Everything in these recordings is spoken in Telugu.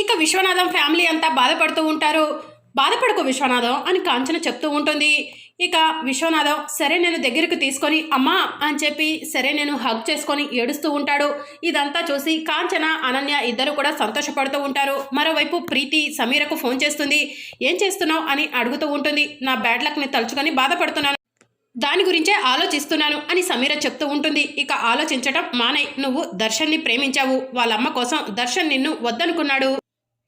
ఇక విశ్వనాథం ఫ్యామిలీ అంతా బాధపడుతూ ఉంటారు. బాధపడకు విశ్వనాథం అని కాంచన చెప్తూ ఉంటుంది. ఇక విశ్వనాథం సరే నేను దగ్గరకు తీసుకొని అమ్మా అని చెప్పి సరే నేను హగ్ చేసుకొని ఏడుస్తూ ఉంటాడు. ఇదంతా చూసి కాంచన అనన్య ఇద్దరు కూడా సంతోషపడుతూ ఉంటారు. మరోవైపు ప్రీతి సమీరకు ఫోన్ చేస్తుంది. ఏం చేస్తున్నావు అని అడుగుతూ ఉంటుంది. నా బ్యాడ్ లక్ని తలుచుకొని బాధపడుతున్నాను. దాని గురించే ఆలోచిస్తున్నాను అని సమీర చెప్తూ ఉంటుంది. ఇక ఆలోచించటం మానయ్ నువ్వు దర్శన్ని ప్రేమించావు. వాళ్ళమ్మ కోసం దర్శన్ నిన్ను వద్దనుకున్నాడు.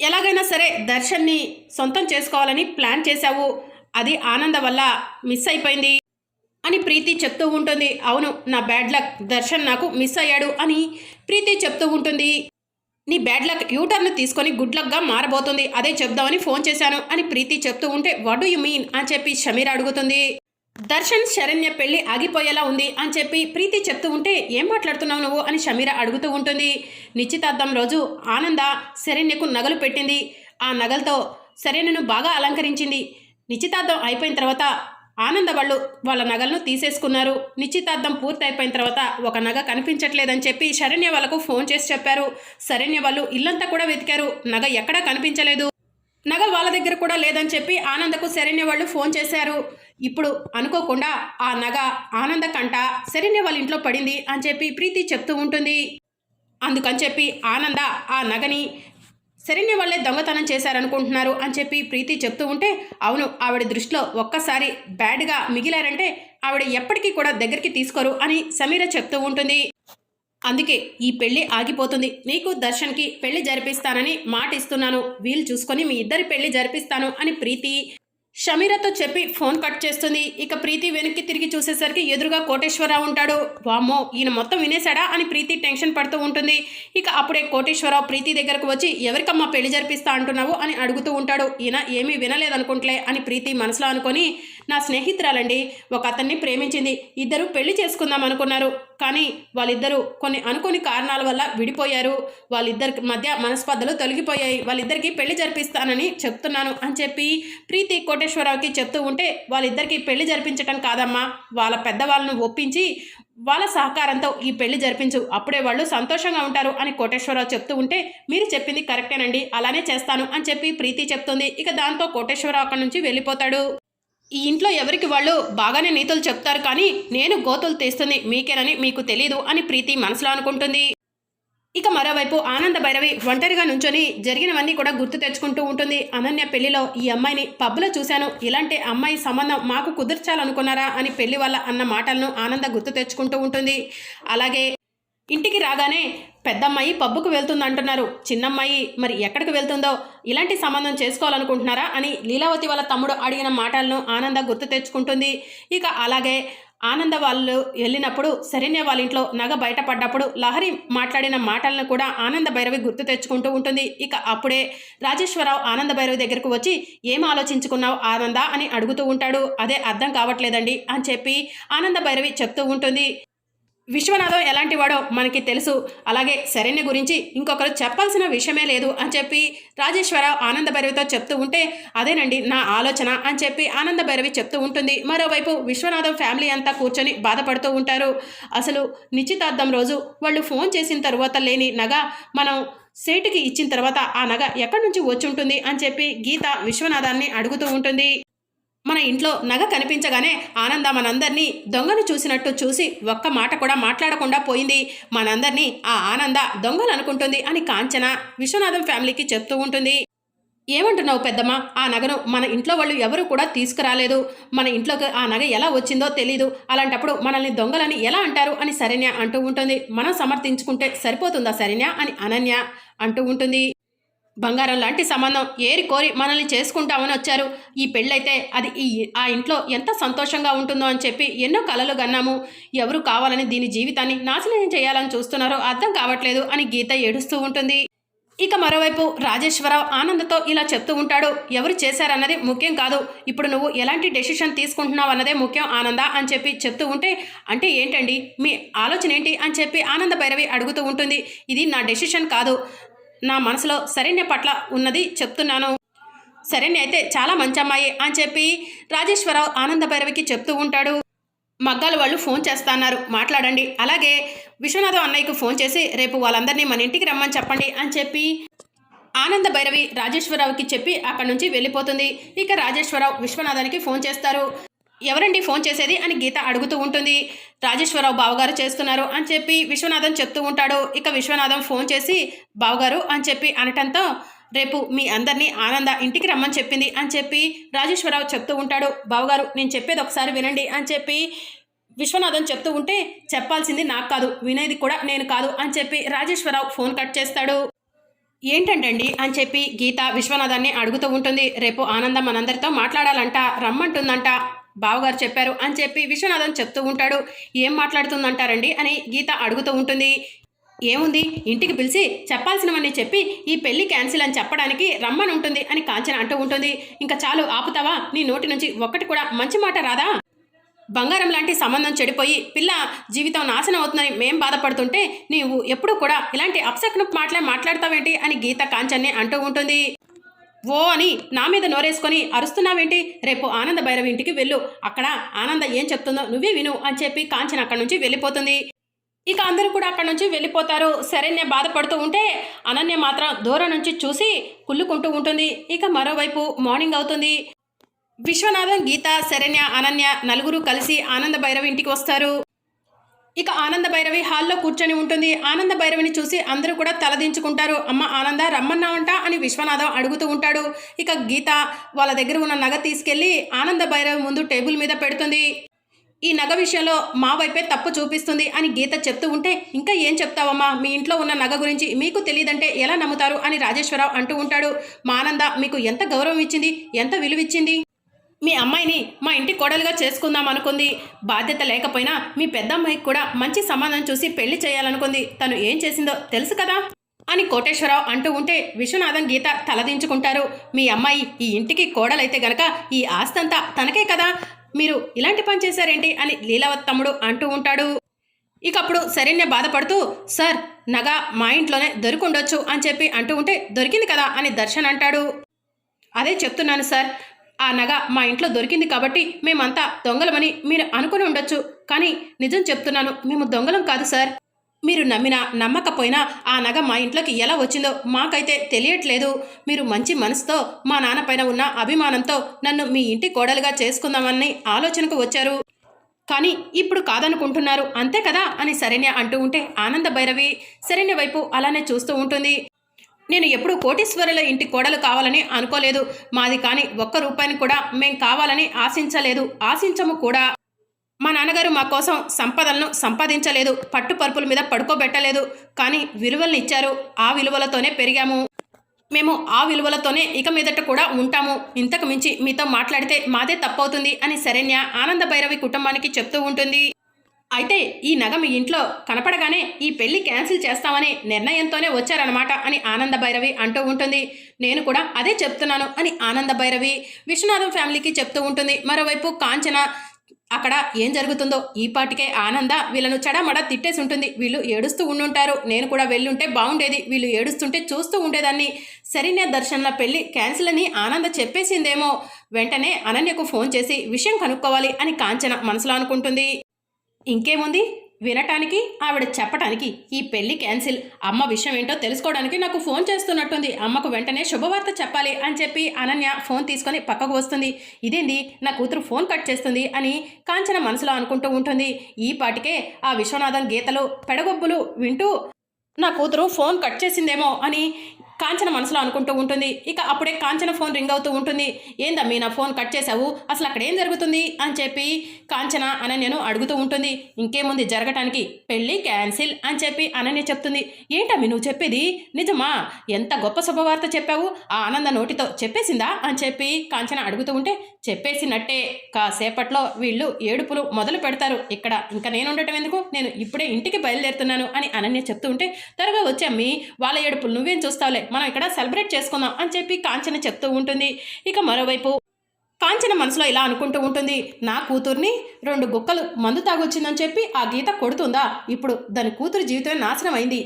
ఎలాగైనా సరే దర్శన్ని సొంతం చేసుకోవాలని ప్లాన్ చేశావు. అది ఆనంద వల్ల మిస్ అయిపోయింది. అని ప్రీతి చెప్తూ ఉంటుంది. అవును నా బ్యాడ్ లక్ దర్శన్ నాకు మిస్ అయ్యాడు అని ప్రీతి చెప్తూ ఉంటుంది. నీ బ్యాడ్ లక్ యూటర్న్ తీసుకొని గుడ్ లక్గా మారబోతుంది. అదే చెప్దామని ఫోన్ చేశాను అని ప్రీతి చెప్తూ ఉంటే వాట్ డూ యు మీన్? అని చెప్పి షమీర్ అడుగుతుంది. దర్శన్ శరణ్య పెళ్ళి ఆగిపోయేలా ఉంది అని చెప్పి ప్రీతి చెప్తూ ఉంటే ఏం మాట్లాడుతున్నావు నువ్వు అని షమీర అడుగుతూ ఉంటుంది. నిశ్చితార్థం రోజు ఆనంద శరణ్యకు నగలు పెట్టింది. ఆ నగలతో శరణ్యను బాగా అలంకరించింది. నిశ్చితార్థం అయిపోయిన తర్వాత ఆనంద వాళ్ళు వాళ్ళ నగలను తీసేసుకున్నారు. నిశ్చితార్థం పూర్తి అయిపోయిన తర్వాత ఒక నగ కనిపించట్లేదని చెప్పి శరణ్య వాళ్ళకు ఫోన్ చేసి చెప్పారు. శరణ్య వాళ్ళు ఇల్లంతా కూడా వెతికారు. నగ ఎక్కడా కనిపించలేదు. నగ వాళ్ళ దగ్గర కూడా లేదని చెప్పి ఆనందకు శరణ్య వాళ్ళు ఫోన్ చేశారు. ఇప్పుడు అనుకోకుండా ఆ నగ ఆనంద కంట శరణ్య వాళ్ళ ఇంట్లో పడింది అని చెప్పి ప్రీతి చెప్తూ ఉంటుంది. అందుకని చెప్పి ఆనంద ఆ నగని శరణ్య వాళ్ళే దొంగతనం చేశారనుకుంటున్నారు అని చెప్పి ప్రీతి చెప్తూ ఉంటే అవును ఆవిడ దృష్టిలో ఒక్కసారి బ్యాడ్గా మిగిలారంటే ఆవిడ ఎప్పటికీ కూడా దగ్గరికి తీసుకోరు అని సమీర చెప్తూ ఉంటుంది. అందుకే ఈ పెళ్ళి ఆగిపోతుంది. నీకు దర్శన్కి పెళ్ళి జరిపిస్తానని మాట ఇస్తున్నాను వీలు చూసుకొని మీ ఇద్దరి పెళ్ళి జరిపిస్తాను అని ప్రీతి షమీరతో చెప్పి ఫోన్ కట్ చేస్తుంది. ఇక ప్రీతి వెనక్కి తిరిగి చూసేసరికి ఎదురుగా కోటేశ్వరరావు ఉంటాడు. వామ్మో ఈయన మొత్తం వినేశాడా అని ప్రీతి టెన్షన్ పడుతూ ఉంటుంది. ఇక అప్పుడే కోటేశ్వరరావు ప్రీతి దగ్గరకు వచ్చి ఎవరికమ్మా పెళ్ళి జరిపిస్తా అంటున్నావు? అని అడుగుతూ ఉంటాడు. ఈయన ఏమీ వినలేదనుకుంటలే అని ప్రీతి మనసులో అనుకొని నా స్నేహితురాలండి. ఒక అతన్ని ప్రేమించింది. ఇద్దరు పెళ్ళి చేసుకుందాం అనుకున్నారు. కానీ వాళ్ళిద్దరూ కొన్ని అనుకోని కారణాల వల్ల విడిపోయారు. వాళ్ళిద్దరి మధ్య మనస్పర్ధలు తొలగిపోయాయి. వాళ్ళిద్దరికి పెళ్ళి జరిపిస్తానని చెప్తున్నాను అని చెప్పి ప్రీతి కోటేశ్వరరావుకి చెప్తూ ఉంటే వాళ్ళిద్దరికి పెళ్ళి జరిపించటం కాదమ్మా. వాళ్ళ పెద్దవాళ్ళను ఒప్పించి వాళ్ళ సహకారంతో ఈ పెళ్ళి జరిపించు. అప్పుడే వాళ్ళు సంతోషంగా ఉంటారు అని కోటేశ్వరరావు చెప్తూ ఉంటే మీరు చెప్పింది కరెక్టేనండి. అలానే చేస్తాను అని చెప్పి ప్రీతి చెప్తుంది. ఇక దాంతో కోటేశ్వరరావు అక్కడి నుంచి వెళ్ళిపోతాడు. ఈ ఇంట్లో ఎవరికి వాళ్ళు బాగానే నీతులు చెప్తారు కానీ నేను గోతులు తీస్తుంది మీకేనని మీకు తెలీదు అని ప్రీతి మనసులో అనుకుంటుంది. ఇక మరోవైపు ఆనంద భైరవి ఒంటరిగా నుంచొని జరిగినవన్నీ కూడా గుర్తు తెచ్చుకుంటూ ఉంటుంది. అనన్య పెళ్ళిలో ఈ అమ్మాయిని పబ్లో చూశాను. ఇలాంటి అమ్మాయి సంబంధం మాకు కుదర్చాలనుకున్నారా అని పెళ్ళి వల్ల అన్న మాటలను ఆనంద గుర్తు తెచ్చుకుంటూ ఉంటుంది. అలాగే ఇంటికి రాగానే పెద్దమ్మాయి పబ్బుకు వెళ్తుంది అంటున్నారు చిన్నమ్మాయి మరి ఎక్కడికి వెళ్తుందో? ఇలాంటి సంబంధం చేసుకోవాలనుకుంటున్నారా? అని లీలావతి వాళ్ళ తమ్ముడు అడిగిన మాటలను ఆనంద గుర్తు తెచ్చుకుంటుంది. ఇక అలాగే ఆనంద వాళ్ళు వెళ్ళినప్పుడు శరణ్య వాళ్ళ ఇంట్లో నగ బయటపడ్డప్పుడు లహరి మాట్లాడిన మాటలను కూడా ఆనంద భైరవి గుర్తు తెచ్చుకుంటూ ఉంటుంది. ఇక అప్పుడే రాజేశ్వరరావు ఆనంద భైరవి దగ్గరకు వచ్చి ఏం ఆలోచించుకున్నావు ఆనంద? అని అడుగుతూ ఉంటాడు. అదే అర్థం కావట్లేదండి అని చెప్పి ఆనంద భైరవి చెప్తూ ఉంటుంది. విశ్వనాథం ఎలాంటి వాడో మనకి తెలుసు. అలాగే శరణ్య గురించి ఇంకొకరు చెప్పాల్సిన విషయమే లేదు అని చెప్పి రాజేశ్వరరావు ఆనంద భైరవితో చెప్తూ ఉంటే అదేనండి నా ఆలోచన అని చెప్పి ఆనంద భైరవి చెప్తూ ఉంటుంది. మరోవైపు విశ్వనాథం ఫ్యామిలీ అంతా కూర్చొని బాధపడుతూ ఉంటారు. అసలు నిశ్చితార్థం రోజు వాళ్ళు ఫోన్ చేసిన తర్వాత లేని నగ మనం సేటుకి ఇచ్చిన తర్వాత ఆ నగ ఎక్కడి నుంచి వచ్చి ఉంటుంది అని చెప్పి గీత విశ్వనాథాన్ని అడుగుతూ ఉంటుంది. మన ఇంట్లో నగ కనిపించగానే ఆనంద మనందరినీ దొంగను చూసినట్టు చూసి ఒక్క మాట కూడా మాట్లాడకుండా పోయింది. మనందరినీ ఆ ఆనంద దొంగలు అనుకుంటుంది అని కాంచన విశ్వనాథం ఫ్యామిలీకి చెప్తూ ఉంటుంది. ఏమంటున్నావు పెద్దమ్మ? ఆ నగను మన ఇంట్లో వాళ్ళు ఎవరు కూడా తీసుకురాలేదు. మన ఇంట్లోకి ఆ నగ ఎలా వచ్చిందో తెలీదు. అలాంటప్పుడు మనల్ని దొంగలని ఎలా అంటారు అని శరణ్య అంటూ ఉంటుంది. మనం సమర్థించుకుంటే సరిపోతుందా శరణ్య అని అనన్య అంటూ ఉంటుంది. బంగారం లాంటి సంబంధం ఏరి కోరి మనల్ని చేసుకుంటామని వచ్చారు. ఈ పెళ్ళైతే అది ఈ ఆ ఇంట్లో ఎంత సంతోషంగా ఉంటుందో అని చెప్పి ఎన్నో కలలు గన్నాము. ఎవరు కావాలని దీని జీవితాన్ని నాశనం చేయాలని చూస్తున్నారో అర్థం కావట్లేదు అని గీత ఏడుస్తూ ఉంటుంది. ఇక మరోవైపు రాజేశ్వరరావు ఆనందతో ఇలా చెప్తూ ఉంటాడు ఎవరు చేశారన్నది ముఖ్యం కాదు. ఇప్పుడు నువ్వు ఎలాంటి డెసిషన్ తీసుకుంటున్నావు అన్నదే ముఖ్యం ఆనంద అని చెప్పి చెప్తూ ఉంటే అంటే ఏంటండి? మీ ఆలోచన ఏంటి? అని చెప్పి ఆనంద భైరవి అడుగుతూ ఉంటుంది. ఇది నా డెసిషన్ కాదు. నా మనసులో శరణ్య పట్ల ఉన్నది చెప్తున్నాను. శరణ్య అయితే చాలా మంచి అమ్మాయి అని చెప్పి రాజేశ్వరరావు ఆనంద భైరవికి చెప్తూ ఉంటాడు. మగ్గాలు వాళ్ళు ఫోన్ చేస్తున్నారు. మాట్లాడండి. అలాగే విశ్వనాథం అన్నయ్యకు ఫోన్ చేసి రేపు వాళ్ళందరినీ మన ఇంటికి రమ్మని చెప్పండి అని చెప్పి ఆనంద భైరవి రాజేశ్వరరావుకి చెప్పి అక్కడి నుంచి వెళ్ళిపోతుంది. ఇక రాజేశ్వరరావు విశ్వనాథానికి ఫోన్ చేస్తారు. ఎవరండి ఫోన్ చేసేది అని గీత అడుగుతూ ఉంటుంది. రాజేశ్వరరావు బావగారు చేస్తున్నారు అని చెప్పి విశ్వనాథం చెప్తూ ఉంటాడు. ఇక విశ్వనాథం ఫోన్ చేసి బావగారు అని చెప్పి అనటంతో రేపు మీ అందరినీ ఆనంద ఇంటికి రమ్మని చెప్పింది అని చెప్పి రాజేశ్వరరావు చెప్తూ ఉంటాడు. బావగారు నేను చెప్పేది ఒకసారి వినండి అని చెప్పి విశ్వనాథం చెప్తూ ఉంటే చెప్పాల్సింది నాకు కాదు వినేది కూడా నేను కాదు అని చెప్పి రాజేశ్వరరావు ఫోన్ కట్ చేస్తాడు. ఏంటంటండి అని చెప్పి గీత విశ్వనాథాన్ని అడుగుతూ ఉంటుంది. రేపు ఆనందం మనందరితో మాట్లాడాలంట రమ్మంటుందంట బావగారు చెప్పారు అని చెప్పి విశ్వనాథన్ చెప్తూ ఉంటాడు. ఏం మాట్లాడుతుందంటారండి? అని గీత అడుగుతూ ఉంటుంది. ఏముంది? ఇంటికి పిలిచి చెప్పాల్సినవన్నీ చెప్పి ఈ పెళ్ళి క్యాన్సిల్ అని చెప్పడానికి రమ్మని ఉంటుంది అని కాంచన అంటూ ఉంటుంది. ఇంకా చాలు ఆపుతావా? నీ నోటి నుంచి ఒక్కటి కూడా మంచి మాట రాదా? బంగారం లాంటి సంబంధం చెడిపోయి పిల్ల జీవితం నాశనం అవుతుందని మేం బాధపడుతుంటే నీవు ఎప్పుడూ కూడా ఇలాంటి అప్సక్ను మాటలే మాట్లాడతావేంటి? అని గీత కాంచన్ని అంటూ ఉంటుంది. ఓ అని నా మీద నోరేసుకొని అరుస్తున్నావేంటి? రేపు ఆనంద భైరవి ఇంటికి వెళ్ళు. అక్కడ ఆనంద ఏం చెప్తుందో నువ్వే విను అని చెప్పి కాంచన అక్కడి నుంచి వెళ్ళిపోతుంది. ఇక అందరూ కూడా అక్కడి నుంచి వెళ్ళిపోతారు. శరణ్య బాధపడుతూ ఉంటే అనన్య మాత్రం దూరం నుంచి చూసి కుళ్ళుకుంటూ ఉంటుంది. ఇక మరోవైపు మార్నింగ్ అవుతుంది. విశ్వనాథం గీత శరణ్య అనన్య నలుగురు కలిసి ఆనంద భైరవి ఇంటికి వస్తారు. ఇక ఆనంద భైరవి హాల్లో కూర్చొని ఉంటుంది. ఆనంద భైరవిని చూసి అందరూ కూడా తలదించుకుంటారు. అమ్మ ఆనంద రమ్మన్నావంట అని విశ్వనాథం అడుగుతూ ఉంటాడు. ఇక గీత వాళ్ళ దగ్గర ఉన్న నగ తీసుకెళ్ళి ఆనంద భైరవి ముందు టేబుల్ మీద పెడుతుంది. ఈ నగ విషయంలో మా వైపే తప్పు చూపిస్తుంది అని గీత చెప్తూ ఉంటే ఇంకా ఏం చెప్తావమ్మా? మీ ఇంట్లో ఉన్న నగ గురించి మీకు తెలియదంటే ఎలా నమ్ముతారు? అని రాజేశ్వరరావు అంటూ ఉంటాడు. మా ఆనంద మీకు ఎంత గౌరవం ఇచ్చింది? ఎంత విలువిచ్చింది? మీ అమ్మాయిని మా ఇంటి కోడలుగా చేసుకుందాం అనుకుంది. బాధ్యత లేకపోయినా మీ పెద్దమ్మాయికి కూడా మంచి సమాధానం చూసి పెళ్ళి చేయాలనుకుంది. తను ఏం చేసిందో తెలుసు కదా? అని కోటేశ్వరరావు అంటూ ఉంటే విశ్వనాథం గీత తలదించుకుంటారు. మీ అమ్మాయి ఈ ఇంటికి కోడలైతే గనక ఈ ఆస్తంతా తనకే కదా? మీరు ఇలాంటి పని చేశారేంటి? అని లీలావత్ తమ్ముడు అంటూ ఉంటాడు. ఇక అప్పుడు శరణ్య బాధపడుతూ సార్ నగ మా ఇంట్లోనే దొరికుండొచ్చు అని చెప్పి అంటూ ఉంటే దొరికింది కదా అని దర్శన్ అంటాడు. అదే చెప్తున్నాను సార్ ఆ నగ మా ఇంట్లో దొరికింది కాబట్టి మేమంతా దొంగలమని మీరు అనుకుని ఉండొచ్చు. కానీ నిజం చెప్తున్నాను మేము దొంగలం కాదు సార్. మీరు నమ్మినా నమ్మకపోయినా ఆ నగ మా ఇంట్లోకి ఎలా వచ్చిందో మాకైతే తెలియట్లేదు. మీరు మంచి మనసుతో మా నాన్నపైన ఉన్న అభిమానంతో నన్ను మీ ఇంటి కోడలుగా చేసుకుందామని ఆలోచనకు వచ్చారు. కానీ ఇప్పుడు కాదనుకుంటున్నారు. అంతే కదా అని శరణ్య అంటూ ఉంటే ఆనంద భైరవి శరణ్య వైపు అలానే చూస్తూ ఉంటుంది. నేను ఎప్పుడు కోటీశ్వరుల ఇంటి కోడలు కావాలని అనుకోలేదు. మాది కానీ ఒక్క రూపాయిని కూడా మేం కావాలని ఆశించలేదు. ఆశించము కూడా. మా నాన్నగారు మా కోసం సంపదలను సంపాదించలేదు. పట్టుపరుపుల మీద పడుకోబెట్టలేదు. కానీ విలువలను ఇచ్చారు. ఆ విలువలతోనే పెరిగాము. మేము ఆ విలువలతోనే ఇక మీదట కూడా ఉంటాము. ఇంతకు మించి మీతో మాట్లాడితే మాదే తప్పవుతుంది అని శరణ్య ఆనంద భైరవి కుటుంబానికి చెప్తూ ఉంటుంది. అయితే ఈ నగ మీ ఇంట్లో కనపడగానే ఈ పెళ్ళి క్యాన్సిల్ చేస్తామని నిర్ణయంతోనే వచ్చారనమాట అని ఆనంద భైరవి అంటూ ఉంటుంది. నేను కూడా అదే చెప్తున్నాను అని ఆనంద భైరవి విశ్వనాథం ఫ్యామిలీకి చెప్తూ ఉంటుంది. మరోవైపు కాంచన అక్కడ ఏం జరుగుతుందో ఈ పాటికే ఆనంద వీళ్ళను చడమడ తిట్టేసి ఉంటుంది. వీళ్ళు ఏడుస్తూ ఉండుంటారు. నేను కూడా వెళ్ళుంటే బాగుండేది వీళ్ళు ఏడుస్తుంటే చూస్తూ ఉండేదాన్ని. సరైన దర్శన్ల పెళ్ళి క్యాన్సిల్ అని ఆనంద చెప్పేసిందేమో. వెంటనే అనన్యకు ఫోన్ చేసి విషయం కనుక్కోవాలి అని కాంచన మనసులో అనుకుంటుంది. ఇంకేముంది? వినటానికి ఆవిడ చెప్పటానికి ఈ పెళ్ళి క్యాన్సిల్. అమ్మ విషయం ఏంటో తెలుసుకోవడానికి నాకు ఫోన్ చేస్తున్నట్టుంది. అమ్మకు వెంటనే శుభవార్త చెప్పాలి అని చెప్పి అనన్య ఫోన్ తీసుకొని పక్కకు వస్తుంది. ఇదేంది? నా కూతురు ఫోన్ కట్ చేస్తుంది అని కాంచన మనసులో అనుకుంటూ ఉంటుంది. ఈ పాటికే ఆ విశ్వనాథం గీతలు పెడగొబ్బులు వింటూ నా కూతురు ఫోన్ కట్ చేసిందేమో అని కాంచన మనసులో అనుకుంటూ ఉంటుంది. ఇక అప్పుడే కాంచన ఫోన్ రింగ్ అవుతూ ఉంటుంది. ఏందమ్మీ నా ఫోన్ కట్ చేసావు అసలు అక్కడ ఏం జరుగుతుంది? అని చెప్పి కాంచన అనన్యను అడుగుతూ ఉంటుంది. ఇంకేముంది జరగటానికి? పెళ్ళి క్యాన్సిల్ అని చెప్పి అనన్య చెప్తుంది. ఏంటమ్మి నువ్వు చెప్పేది? నిజమా? ఎంత గొప్ప శుభవార్త చెప్పావు? ఆ ఆనంద నోటితో చెప్పేసిందా? అని చెప్పి కాంచన అడుగుతూ ఉంటే చెప్పేసినట్టే. కాసేపట్లో వీళ్ళు ఏడుపులు మొదలు పెడతారు. ఇక్కడ ఇంకా నేను ఉండటం ఎందుకు? నేను ఇప్పుడే ఇంటికి బయలుదేరుతున్నాను అని అనన్య చెప్తూ ఉంటే త్వరగా వచ్చి వాళ్ళ ఏడుపులు నువ్వేం చూస్తావులే? మనం ఇక్కడ సెలబ్రేట్ చేసుకుందాం అని చెప్పి కాంచన చెప్తూ ఉంటుంది. ఇక మరోవైపు కాంచన మనసులో ఇలా అనుకుంటూ ఉంటుంది. నా కూతుర్ని రెండు గుక్కలు మందు తాగొచ్చిందని చెప్పి ఆ గీత కొడుతుందా? ఇప్పుడు దాని కూతురు జీవితమే నాశనం అయింది.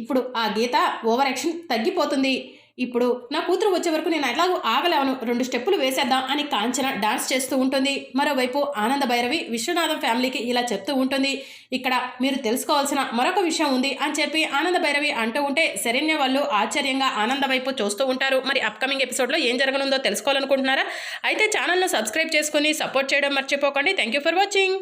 ఇప్పుడు ఆ గీత ఓవర్ యాక్షన్ తగ్గిపోతుంది. ఇప్పుడు నా కూతురు వచ్చే వరకు నేను ఎలాగో ఆగలేవను. రెండు స్టెప్పులు వేసేద్దాం అని కాంచన డాన్స్ చేస్తూ ఉంటుంది. మరోవైపు ఆనంద భైరవి విశ్వనాథం ఫ్యామిలీకి ఇలా చెప్తూ ఉంటుంది. ఇక్కడ మీరు తెలుసుకోవాల్సిన మరొక విషయం ఉంది అని చెప్పి ఆనంద భైరవి అంటూ ఉంటే శరణ్య వాళ్ళు ఆశ్చర్యంగా ఆనంద వైపు చూస్తూ ఉంటారు. మరి అప్కమింగ్ ఎపిసోడ్లో ఏం జరగనుందో తెలుసుకోవాలనుకుంటున్నారా? అయితే ఛానల్ను సబ్స్క్రైబ్ చేసుకుని సపోర్ట్ చేయడం మర్చిపోకండి. Thank you for watching